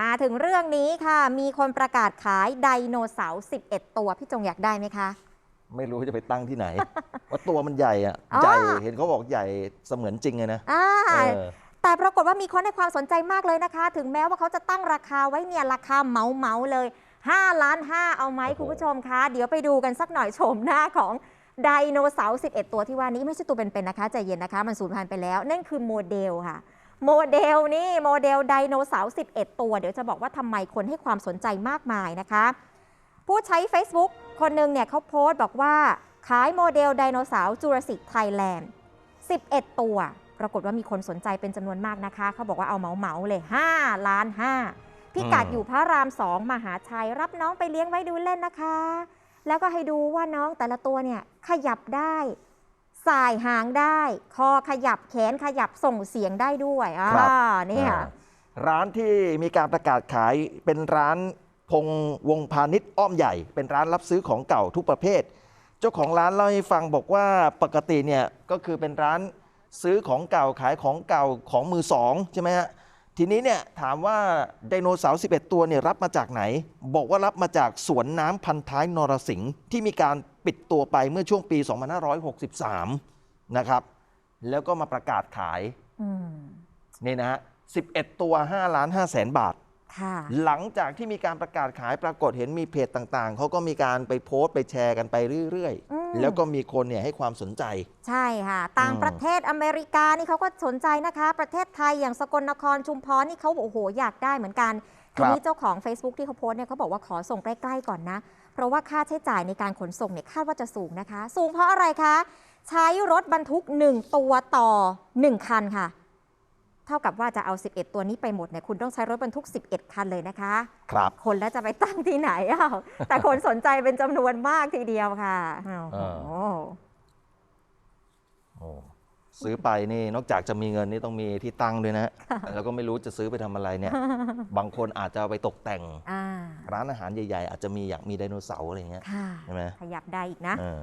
มาถึงเรื่องนี้ค่ะ มีคนประกาศขายไดโนเสาร์11 ตัว พี่จงอยากได้ไหมคะ ไม่รู้จะไปตั้งที่ไหน ว่าตัวมันใหญ่อะอ๋อ ใหญ่เห็นเขาบอกใหญ่เสมือนจริงเลยนะอ่าเออแต่ปรากฏว่ามีคนให้ความสนใจมากเลยนะคะ ถึงแม้ว่าเขาจะตั้งราคาไว้เนี่ยราคาเหมาเมาๆเลย5ล้าน5เอาไหมโอ้โหคุณผู้ชมคะเดี๋ยวไปดูกันสักหน่อยโฉมหน้าของไดโนเสาร์11 ตัวที่ว่านี้ไม่ใช่ตัวเป็นๆนะคะใจเย็นนะคะ มันสูญพันธุ์ไปแล้ว นั่นคือโมเดลค่ะ โมเดลนี่โมเดลไดโนเสาร์11 ตัว เดี๋ยวจะบอกว่าทำไมคนให้ความสนใจมากมายนะคะ ผู้ใช้ Facebook คนหนึ่งเนี่ยเขาโพสต์บอกว่าขายโมเดลไดโนเสาร์จูราสสิกไทยแลนด์ 11 ตัว ปรากฏว่ามีคนสนใจเป็นจำนวนมากนะคะ เขาบอกว่าเอาเหมาเหมาเลย 5 ล้าน 5 พิกัดอยู่พระราม2มหาชัย รับน้องไปเลี้ยงไว้ดูเล่นนะคะ แล้วก็ให้ดูว่าน้องแต่ละตัวเนี่ยขยับได้ สายหางได้ คอขยับแขนขยับส่งเสียงได้ด้วยอ่าครับ เนี่ยอ่าร้านที่มีการประกาศขายเป็นร้านพงวงพาณิชย์อ้อมใหญ่ เป็นร้านรับซื้อของเก่าทุกประเภท เจ้าของร้านเล่าให้ฟังบอกว่าปกติเนี่ยก็คือเป็นร้านซื้อของเก่าขายของเก่าของมือสองใช่ไหมฮะ ทีนี้เนี่ยถามว่าไดโนเสาร์ 11 ตัวเนี่ยรับมาจากไหน บอกว่ารับมาจากสวนน้ำพันท้ายนรสิงห์ที่มีการปิดตัวไปเมื่อช่วงปี 2563 นะครับ แล้วก็มาประกาศขายอืมนี่นะฮะ 11 ตัว 5 ล้าน5แสนบาทค่ะหลังจากที่มีการประกาศขายปรากฏเห็นมีเพจต่างๆ เขาก็มีการไปโพสต์ไปแชร์กันไปเรื่อยอืมๆ แล้วก็มีคนเนี่ยให้ความสนใจ ใช่ค่ะ ต่างอืมประเทศอเมริกานี่เขาก็สนใจนะคะ ประเทศไทยอย่างสกลนครชุมพรนี่เขาโอ้โหอยากได้เหมือนกันทีนี้เจ้าของ Facebook ที่เขาโพสต์เนี่ยเขาบอกว่าขอส่งใกล้ๆก่อนนะ เพราะว่าค่าใช้จ่ายในการขนส่งเนี่ยคาดว่าจะสูงนะคะ สูงเพราะอะไรคะ ใช้รถบรรทุก 1 ตัวต่อ 1 คันค่ะ เท่ากับว่าจะเอา 11 ตัวนี้ไปหมดเนี่ยคุณต้องใช้รถบรรทุก 11 คันเลยนะคะ ครับ คนแล้วจะไปตั้งที่ไหนอ้าวแต่คนสนใจเป็นจำนวนมากทีเดียวค่ะโอ้โหโอ้ซื้อไปนี่นอกจากจะมีเงินนี่ต้องมีที่ตั้งด้วยนะ แล้วก็ไม่รู้จะซื้อไปทำอะไรเนี่ย บางคนอาจจะเอาไปตกแต่งอ่าร้านอาหารใหญ่ ๆ อาจจะมีอยากมีไดโนเสาร์อะไรอย่างเงี้ยค่ะใช่ไหมขยับได้อีกนะเออ